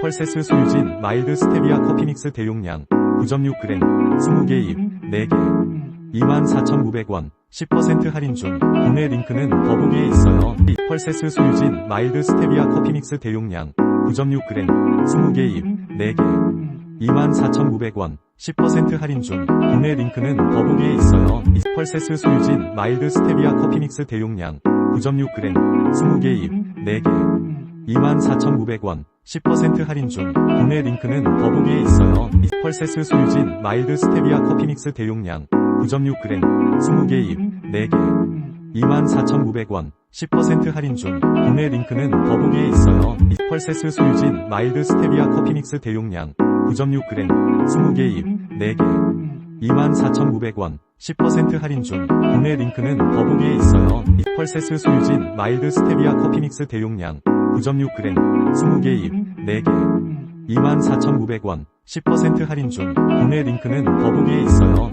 펄세스 소유진 마일드 스테비아 커피 믹스 대용량 9.6g 20개 잎 4개 24,900원 10% 할인 중 구매 링크는 더보기에 있어요. 펄세스 소유진 마일드 스테비아 커피 믹스 대용량 9.6g 20개 잎 4개 24,900원 10% 할인 중 구매 링크는 더보기에 있어요. 펄세스 소유진 마일드 스테비아 커피 믹스 대용량 9.6g 20개 잎 4개 24,900원 10% 할인 중 구매 링크는 더보기에 있어요. 펄세스 소유진 마일드 스테비아 커피 믹스 대용량 9.6g 20개 잎 4개 24,900원 10% 할인 중 구매 링크는 더보기에 있어요. 펄세스 소유진 마일드 스테비아 커피 믹스 대용량 9.6g 20개 잎 4개 24,900원 10% 할인 중 구매 링크는 더보기에 있어요. 펄세스 소유진 마일드 스테비아 커피 믹스 대용량 9.6g 20개 잎 4개 24,900원 10% 할인 중 구매 링크는 더보기에 있어요.